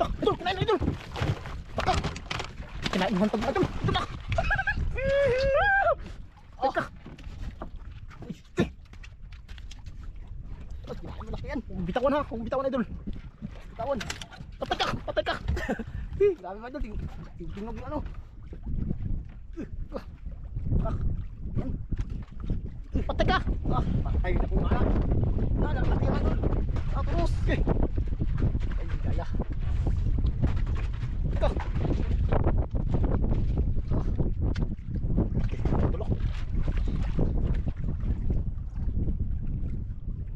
Idol, kinain na idol. Taka. Kinain mo ang tag idol. Na. Teka. Bitawan ha, kung bitawan idol. Bitawan. Patay ka, patay ka. Eh, Grabe mga idol, ting- ting- tingog yung ano. Ah. Eh, Patay ka. Ah, patay na po nga. Ah, nakalaki yan idol. Ah, terus. Eh. Ay, hindi kaya. Teka. Ah. Okay, tulok.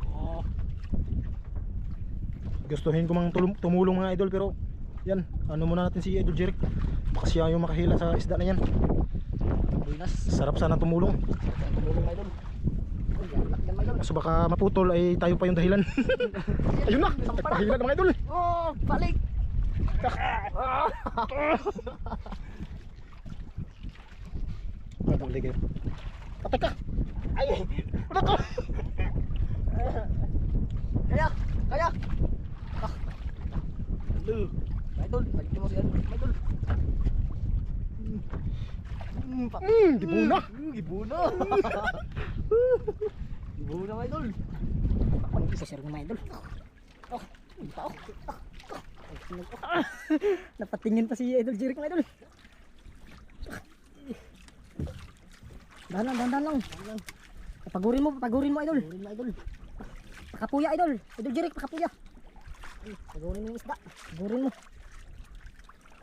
Ah. Gustuhin ko mang tulong, tumulong mga idol. Pero yan, ano muna natin si Idol Jeric. Baka siya yung makahila sa isda na yan. Buenas. sarap sana tumulong. Tumulong yan, laki yan, idol. kaso baka maputol ay tayo pa yung dahilan. Ayun na, nagpahila ng mga idol. Oh, balik. Madali kayo. Patay ka! Ay, wala ka Kaya, kaya. Lu. Idol, balik mo si idol. Idol. Pa- hmm, gibuna Hmm, Gibuna. Gibuna mga idol. Isa sir mga idol. Oh, pa oh. Oh. Ah, Napatingin pa si Idol Jeric idol. Dahan lang, dahan dahan lang. Papagurin mo, papagurin mo idol. Gibuna idol. Pakapuya idol. Idol Jeric, pakapuya. Ay, Pagurin mo yung isda. Pagurin mo.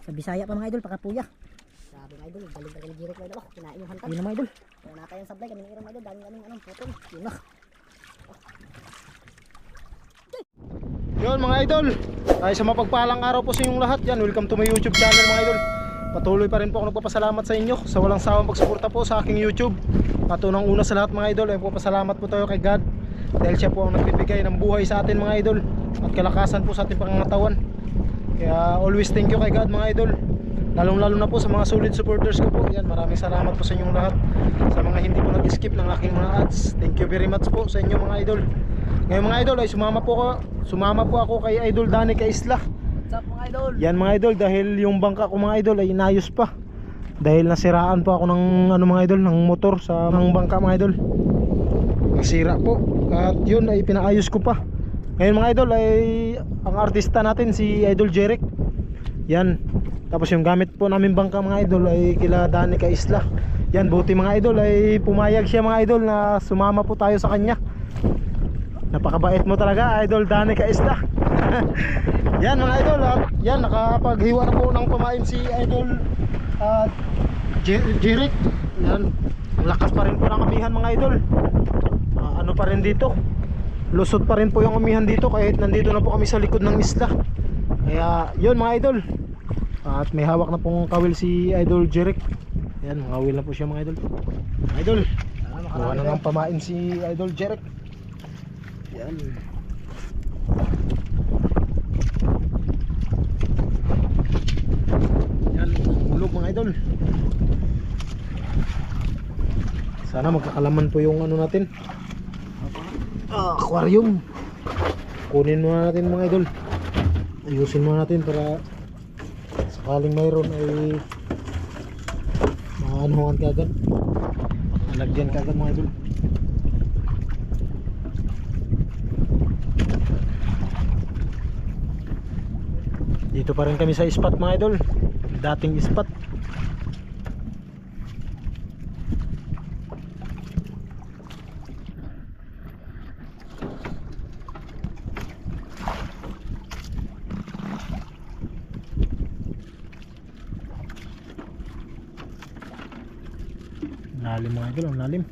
Sa Bisaya pa mga idol, pakapuya. Sabi mga idol, galing galing Jeric mga idol. Oh, kinain yung hantan. Yun na mga idol. Kaya nata yung sablay, kami iram idol. Daming daming anong putol. Yun na. Yun mga idol, ay sa mapagpalang araw po sa inyong lahat yan. Welcome to my YouTube channel mga idol. Patuloy pa rin po ako nagpapasalamat sa inyo sa walang sawang pagsuporta po sa aking YouTube. At unang una sa lahat mga idol ay papasalamat po tayo kay God dahil siya po ang nagbibigay ng buhay sa atin mga idol at kalakasan po sa ating pangangatawan. Kaya always thank you kay God mga idol. Lalong lalo na po sa mga solid supporters ko po. Yan, maraming salamat po sa inyong lahat. Sa mga hindi po nag-skip ng aking mga ads. Thank you very much po sa inyo mga idol. Ngayon mga idol ay sumama po ako, sumama po ako kay Idol Dani kay Isla. What's up mga idol? Yan mga idol dahil yung bangka ko mga idol ay inayos pa. Dahil nasiraan po ako ng ano mga idol ng motor sa ng bangka mga idol. Nasira po at yun ay pinaayos ko pa. Ngayon mga idol ay ang artista natin si Idol Jeric. Yan. Tapos yung gamit po namin bangka mga idol ay kila Dani kay Isla. Yan buti mga idol ay pumayag siya mga idol na sumama po tayo sa kanya. Napakabait mo talaga, Idol Dani Kaista. yan mga idol, at yan nakapaghiwa na po ng pamain si Idol uh, Jeric. Yan, ang lakas pa rin po ng amihan mga idol. Ah, ano pa rin dito? Lusot pa rin po yung amihan dito kahit nandito na po kami sa likod ng isla. Kaya yun mga idol. At may hawak na pong kawil si Idol Jeric. Yan, kawil na po siya mga idol. Mga idol, kuha na ng pamain si Idol Jeric. Yan. Yan, hulog mga idol. Sana magkakalaman po yung ano natin. Ah, aquarium. Kunin muna natin mga idol. Ayusin muna natin para sakaling mayroon ay maanuhan ka agad. Malagyan ka agad mga idol. Dito pa rin kami sa spot mga idol. Dating spot. Idol, ang lalim.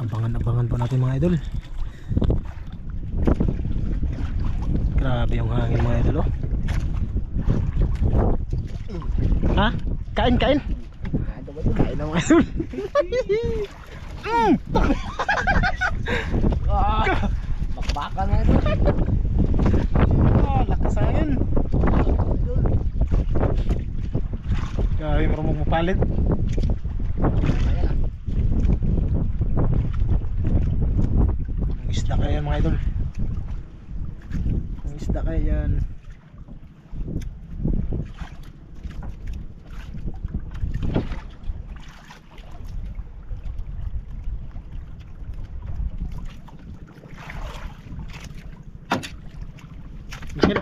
Abangan-abangan po natin mga idol. Grabe yung hangin mga idol oh. Ha? Kain, kain. Kain na mga idol. mm. kaya yan mga idol ang isda kaya yan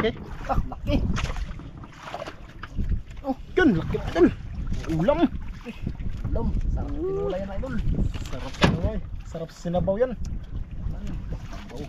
Laki Ah, laki. Oh, yun, laki na idol. Ulam. Alam, sarap tinula yan idol. Sarap sa eh. Sarap sa sinabaw yan. Oh.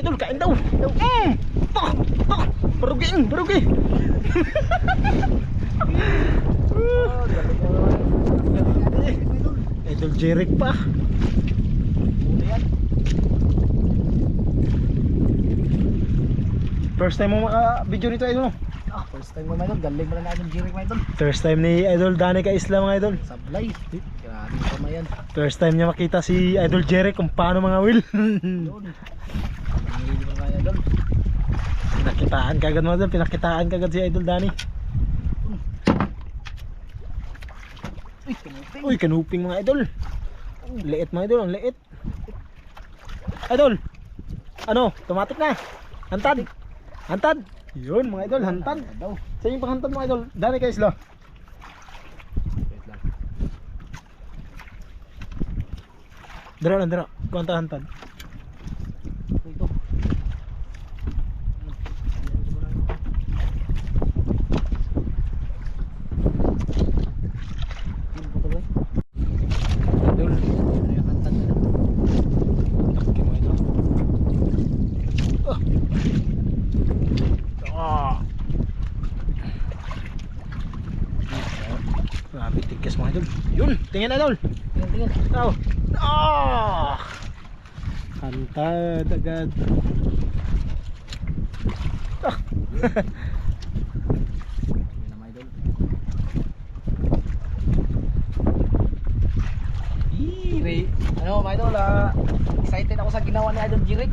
Mga idol, kain daw. Mm! Tak! Tak! Barugin, barugi. Naman. Idol Jeric pa. First time mo maka-video nito idol? Ah, first time mo mga idol. Galing mo na natin Jirik mga idol. First time ni Idol Dani ka Isla mga idol. Sablay. Grabe pa yan. First time niya makita si Idol Jeric kung paano mga will. Yun. Hindi mo mga idol. Pinakitaan kagad mga idol, pinakitaan kagad si Idol Dani. Uy, tumuping. Uy, kanuping mga idol. Liit mga idol, ang liit. Idol. Ano, automatic na. Hantad. Hantad. Yun mga idol, hantad. Sa yung panghantad mga idol, Dani ka Isla. Wait lang. Dira lang, dira. Kuwanta hantad. Ito. Idol. Laki mga idol. Ah. Ah. Grabe, tigkas mga idol. Yun, tingin idol. Tingnan, tingnan. Oh. Ah! Hantad agad. Ah. Ano, mga idol, ah, excited ako sa ginawa ni Idol Jirik.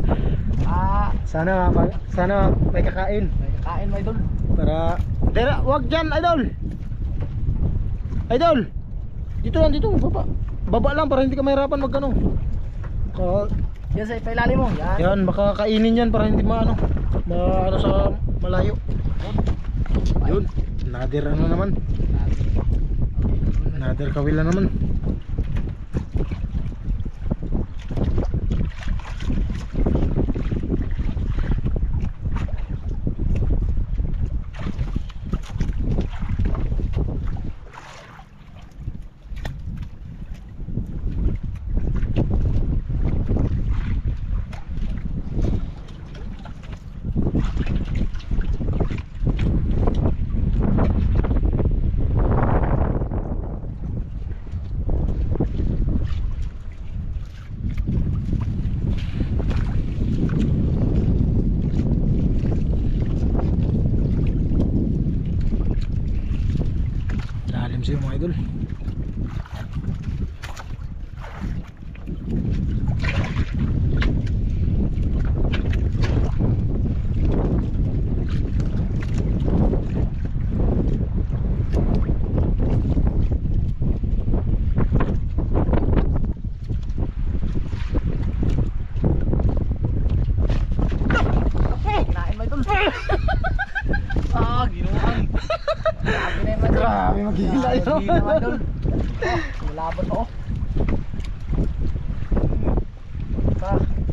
ah, Sana sana may kakain may kakain mga idol. para Dera, wag diyan, idol. Idol. Dito lang dito, baba. Baba lang para hindi ka mahirapan magano. Ka Yan sa ipailalim mo. Yan. yan baka kainin yan para hindi maano, ma ano sa malayo. Yun. Nadir ano naman. Nadir kawila naman. Lalim sa'yo mga idol. Grabe maghihila Grabe, yun. maghihila, mga idol. Oh, lumalaban pa oh. Pa.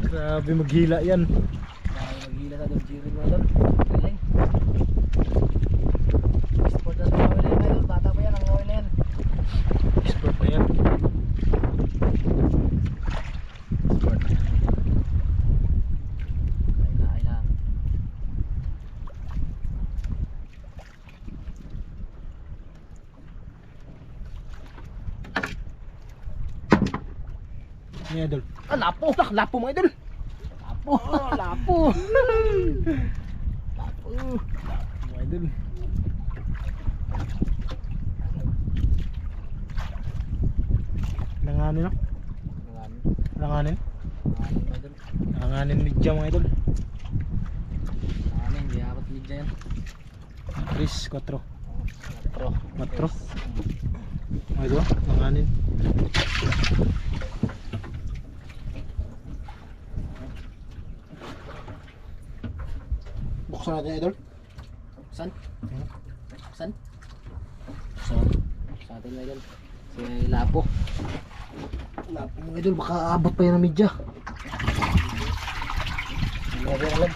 Grabe maghila yan. Grabe maghihila sa idol Jirig mga idol. Galing. Sport na sa mga idol, mga idol. Bata pa yan, ang gawin na yan. Expert na yan. Sport na yan. Ayla, ayla. Ni idol. Ah, lapo. Ah, lapo mga idol. Lapo. Oh, lapo. Lapo. Mga idol. Langanin no? Langanin. Langanin. Langanin, Jam mga idol. Langanin, hindi akot lead dyan. 3, 4. Pro. Matro. Mga idol, langanin. Buksan natin idol. San? Hmm. San? Sa sa atin idol. Si Lapo. Lapo mga idol, baka abot pa yan ng media. Hindi ko alam.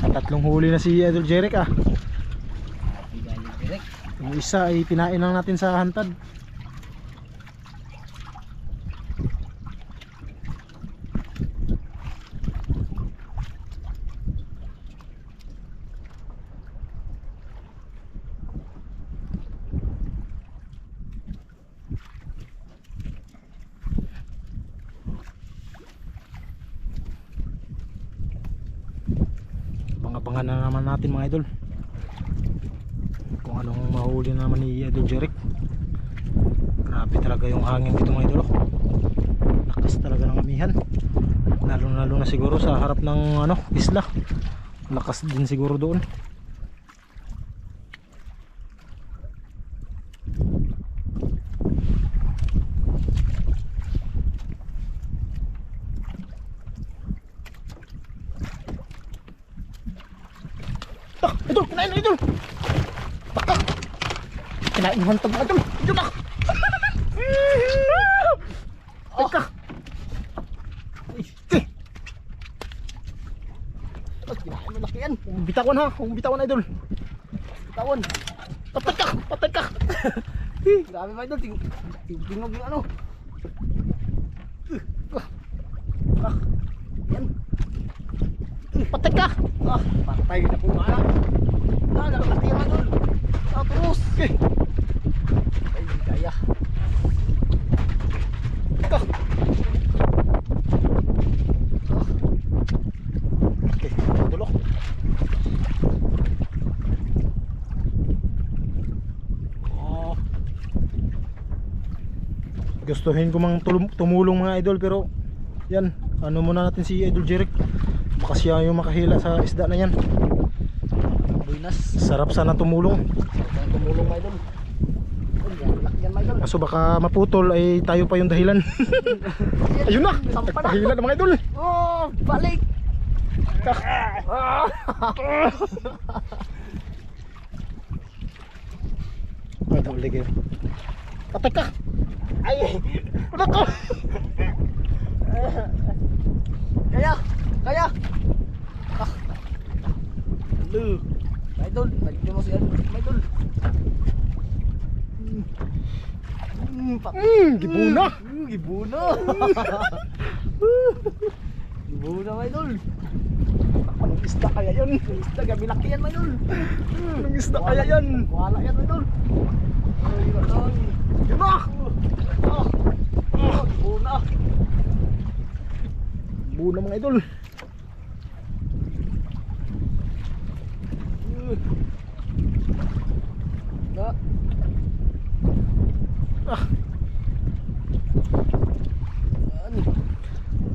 Sa tatlong huli na si Idol Jeric ah. Yung isa ay pinain lang natin sa hantad. Abangan na naman natin mga idol. Kung anong mahuli na naman ni Idol Jeric. Grabe talaga yung hangin dito mga idol oh. lakas talaga ng amihan. Lalo lalo na siguro sa harap ng ano isla. Lakas din siguro doon Ah, idol, kinain na idol. Baka. Kinain mo hantog na idol. Idol na. Teka. Ay, eh. Ah, kinain mo laki yan. Huwag bitawan ha. Huwag bitawan idol. Tawon. Patay ka. Patay ka. Grabe mga idol. Ting ting- tingog yung ano. Ah, yan. Patay ka. Ah, patay na po anak. Ah, nakalaki yung idol. Ah, terus. Okay. Ay, kaya. Teka. Okay, idol oh. Oh. Gustuhin ko mang tumulong mga idol pero yan, ano muna natin si Idol Jeric. Baka siya yung makahila sa isda na yan. Buinas. Sarap sana tumulong. Kaya tumulong mga idol. Kaso baka maputol ay tayo pa yung dahilan. Ayun na, nagpahila na mga idol. Oh, balik. Ah. Ay, huli kayo. Patay ka! Ay, ka! kaya, kaya. Ah. Lu. Mga idol, nagdito mo si ano, mga idol. Hmm, pa- Hmm, gibuna! Hmm, gibuna. gibuna mga idol. Anong isda kaya yun? Isda, gabi laki yan mga idol. Anong isda kaya yan? Wala yan mga idol. Ay, ay. Yun na! Ah, ah, gibuna. Buna mga idol. Na. Ah,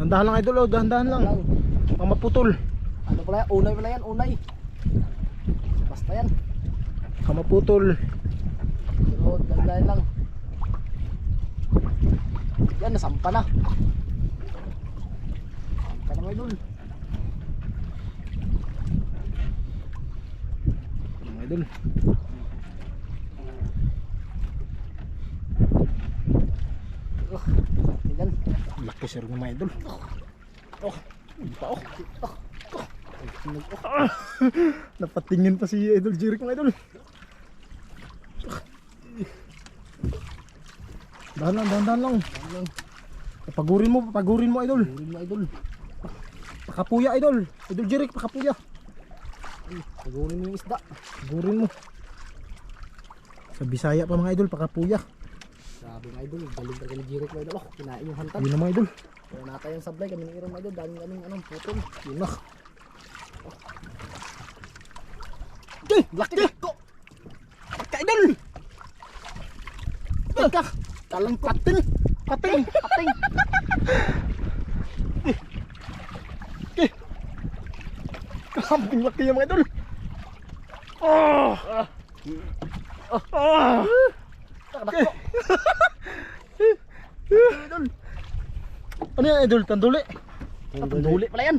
dahan lang idol oh, dahan-dahan lang. Pang maputol. Ano pala yan? Unay pala yan, unay. Basta yan. Pang maputol. Pero dahil lang. Yan, nasampa na. Sampa na mga idol. idol. Oh, tingnan. Laki sir ng mga idol. Oh, pa oh. Napatingin pa si Idol Jeric mga idol. Dahan lang, dahan, dahan lang. Pagurin mo, pagurin mo idol. Urin mo idol. Pakapuya idol. Idol Jeric, pakapuya. Pagurin mo yung isda. Pagurin mo. Sa Bisaya pa mga idol, pakapuya. Sabi mga idol, galing talaga ni Jeric mga idol. Oh, kinain yung hantan. Yun na mga idol. Kaya natay ang sablay, kami ni Iron mga idol. Daming kaming anong putol. Yun na. Eh, laki ko! Pagka idol! Talang pating! Pating! Pating! Kambing laki yung mga idol! Oh! Oh. Oh! Takdak ko! idol! Ano yan idol? Tanduli? Tanduli pala yan!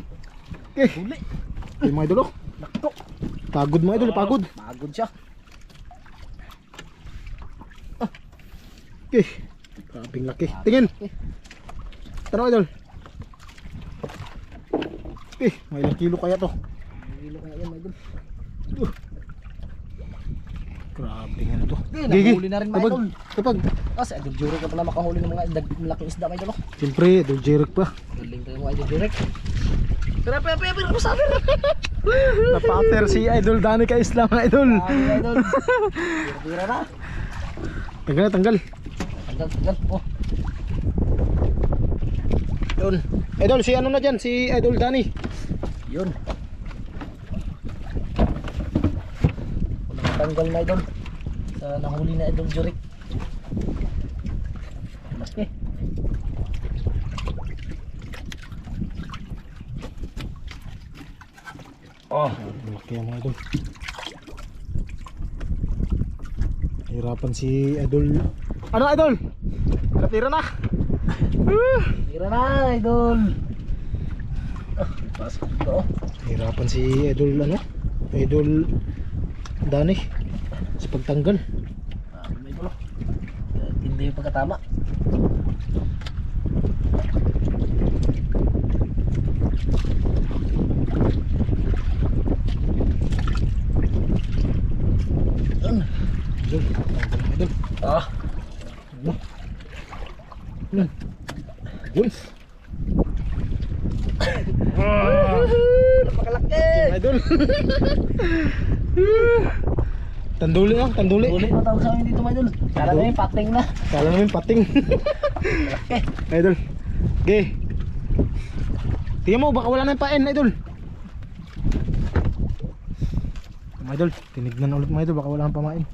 Okay. Tanduli! Yung mga idol oh. Nakto! Pagod mga idol, pagod. Pagod siya. Okay. Kambing laki. Tingin! Tara idol. Okay, may ilang kilo kaya to. Nagilo kaya yan idol. Grabe nga na to. Eh, nahuli na rin, Kapag, idol. kapag, Kasi idol Jeric ka pala makahuli ng mga malaking isda idol. oh. siyempre, idol Jeric pa. Galing tayo mga idol Jeric. Pero pero pero pero ko sabi. Napater si idol Dani ka Islam idol. Idol. Tira na. Tanggal tanggal. Tanggal. Oh. Yun. Idol, si ano na dyan? Si idol Dani. Yun. Tanggal na idol. Sa nahuli na idol Jeric. Laki. Oh. Laki ang mga idol. Hirapan si idol. Ano idol? Tira na. Tira na idol. Ah, pasok dito oh. Hirapan si idol ano? Idol Dani sa pagtanggal. Ah, may idol oh. Hindi pagkatama. Idol, mga idol. Ah, Yun. napakalaki. Idol. tanduli lang, tanduli. Ulit mo tawag sa amin dito idol. Kala namin pating na. Kala namin pating. Eh, idol. Okay. Tingnan mo, baka wala na yung pain, idol. Idol, tinignan ulit mga idol, baka wala nang pamain.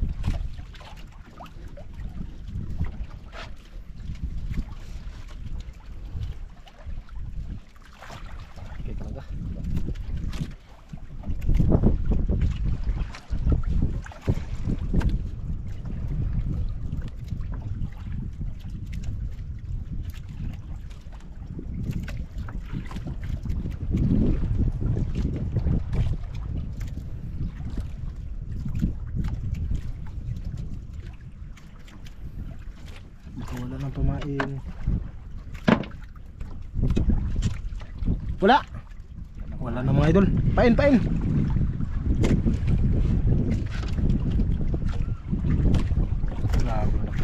Okay talaga. Baka wala nang pamain. Wala. Wala na mga idol. Pain, pain. Grabe na.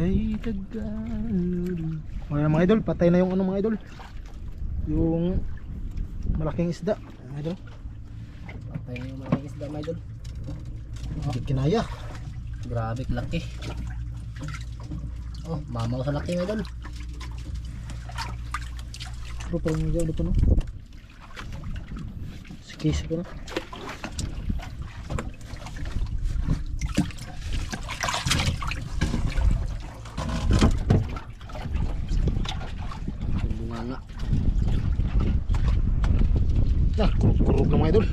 Mga idol. Tagalog. Mga idol, patay na yung ano mga idol. Yung malaking isda. Mga idol. Patay na yung mga isda mga idol. Hindi kinaya. Grabe, laki. Oh, mamaw sa laki mga idol. Pero parang medyo ano pa no? Si case ko na. Bunga nga. Ah, kurog na mga idol.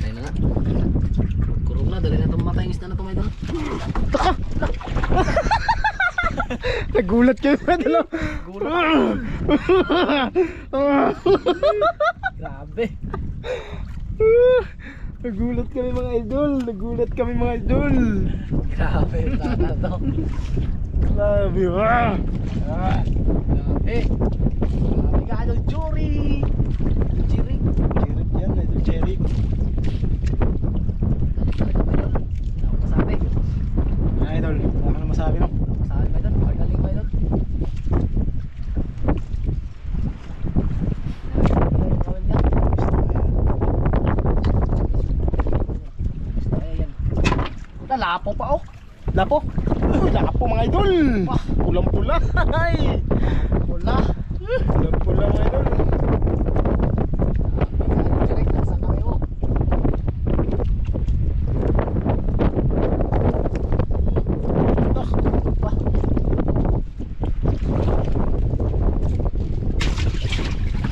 Tayo na nga. Kurong na, dali na itong matay isda na ito mga idol. Nagulat kayo idol. oh. Grabe. Nagulat kami mga idol. Nagulat kami mga idol. Grabe. Tata to. Grabe ah. Grabe. Grabe ka idol. Jury. Jury. Cherry yan, idol cherry. Ako masabi. Mga idol, wala ka na masabi no? Masabi ba idol? Magaling ba idol? Lalapo pa oh. Lapo. Uy, lapo mga idol. Wah. Pulang-pula. Ay. Wala. Pulang-pula mga idol.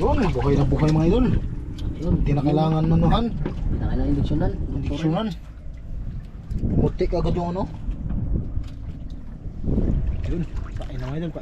Yun, buhay na buhay mga idol. Yun. Hindi na kailangan manuhan. Hindi na kailangan induksyonan. Induksyonan. Putik agad yung ano. Yun, pain na mga idol,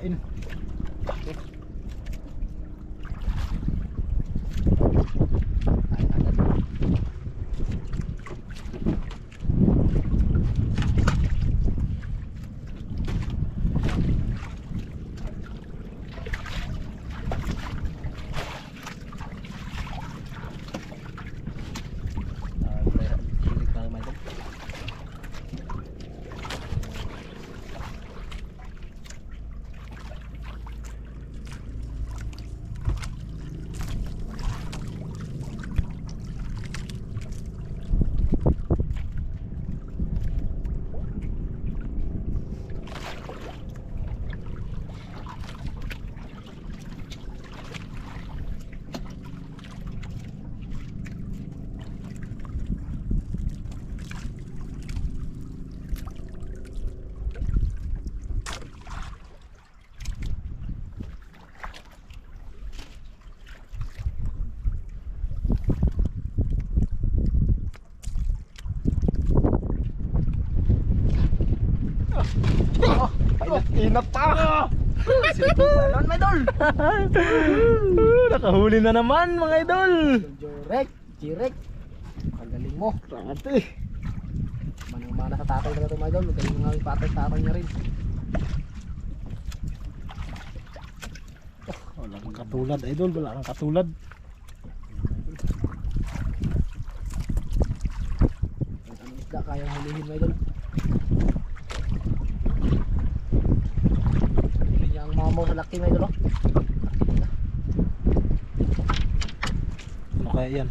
pain. Inat pa! Silpuan my idol. Nakahuli na naman mga idol! Jurek. Jirek. Kagaling mo. Grabe! Manang-mana sa tatay na ito mga idol. Magaling nga yung patay tatay niya rin. Wala kang katulad idol, wala kang katulad. Ang isda kaya hulihin mga idol. Huli niya ang mamaw sa laki mga idol. oh. Kaya yan?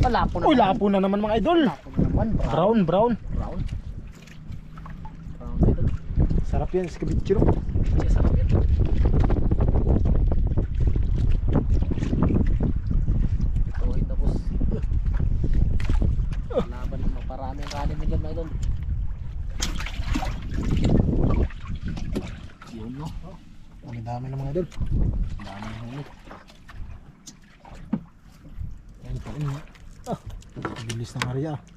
Ah, lapo na. Uy, lapo na naman mga idol! Lapo na naman. Brown, brown. Brown. Brown idol. Sarap yan, skabitsiro. Siya sa kapit. Tuhin tapos. Laban ng maparami ang kanin na dyan mga idol. Yun no. Ang dami na mga idol. Dami ng huli. Yan pa rin. Ah, ng Maria.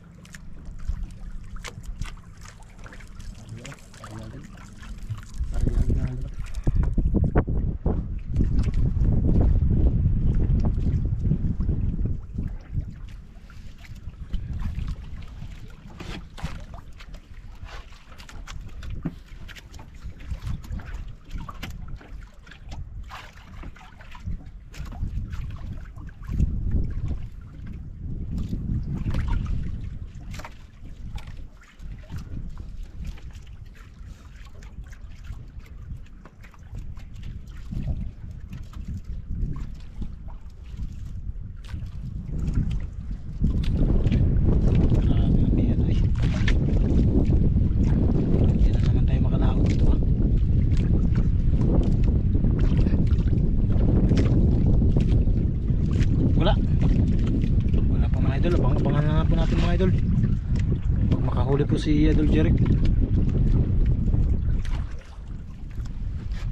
Si Idol Jeric.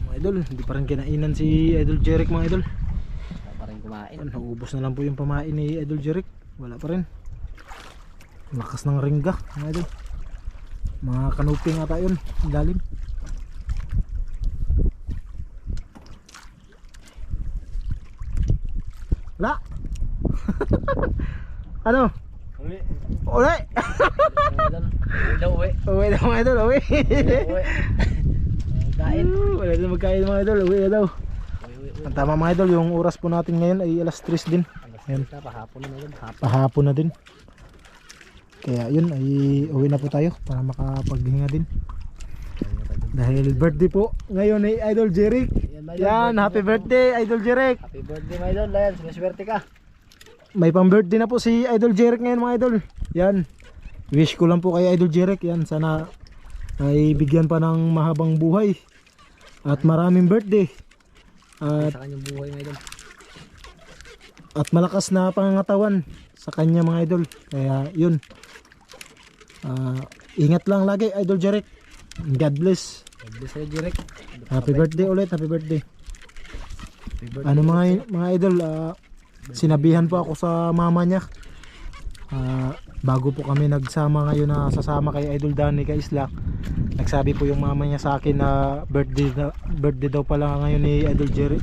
Mga idol, hindi pa rin kinainan si Idol Jeric mga idol. Wala pa rin kumain. Naubos na lang po yung pamain ni Idol Jeric. Wala pa rin. Lakas ng ringga mga idol. Mga kanuping ata yun. Ang Lalim. Wala. ano? Uli. Uli! Uwi daw uwi. Na mga idol, uwi. Uwi. Kain. Wala na magkain mga idol, uwi na daw. Ang tama mga idol, yung oras po natin ngayon ay alas 3 din. Yan. Kita pahapon na. Hapon. Pahapon na din. Kaya yun, ay uwi na po tayo para makapaghinga din. Dahil birthday po ngayon ni Idol Jeric. Yan, happy birthday Idol Jeric. Happy birthday my idol. Ayan, siniswerte ka. May pang birthday na po si Idol Jeric ngayon mga idol. Yan. Wish ko lang po kay Idol Jeric. Yan, sana ay bigyan pa ng mahabang buhay. At maraming birthday. At Sa kanyang buhay my idol. at malakas na pangangatawan sa kanya mga idol. Kaya yun. Ah, ingat lang lagi Idol Jeric. God bless. God bless sa'yo, Jirek. Happy birthday ulit, happy birthday. Happy birthday. Ano mga mga idol, ah, sinabihan po ako sa mama niya. Ah, bago po kami nagsama ngayon na sasama kay Idol Danny kay Isla. Nagsabi po yung mama niya sa akin na birthday na, birthday daw pala ngayon ni Idol Jerry.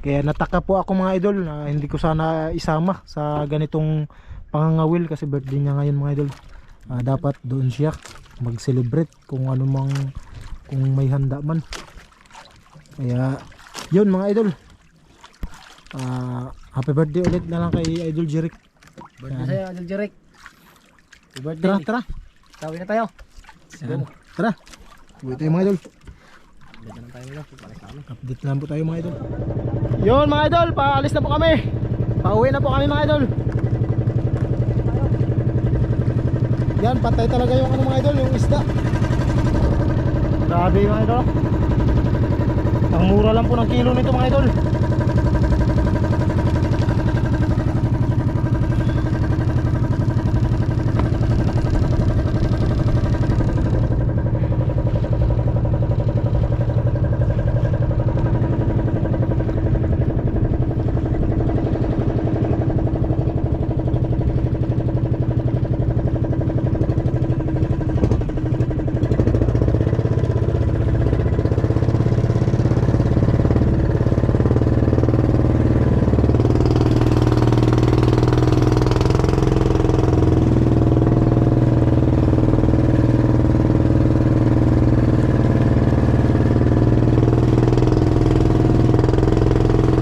Kaya nataka po ako mga idol na hindi ko sana isama sa ganitong pangangawil kasi birthday niya ngayon mga idol. Ah, dapat doon siya mag-celebrate kung ano mang kung may handa man. Kaya yun mga idol. Ah, happy birthday ulit na lang kay Idol Jeric. Birthday sa'yo, idol Jirek. Happy birthday. Tara, tara. Tawin na tayo. Yan. Tara. Uwi tayo mga idol. Update lang po tayo mga idol. Yun mga idol, paalis na po kami. Pauwi na po kami mga idol. Yan, patay talaga yung ano mga idol, yung isda. Grabe mga idol. Ang mura lang po ng kilo nito mga idol.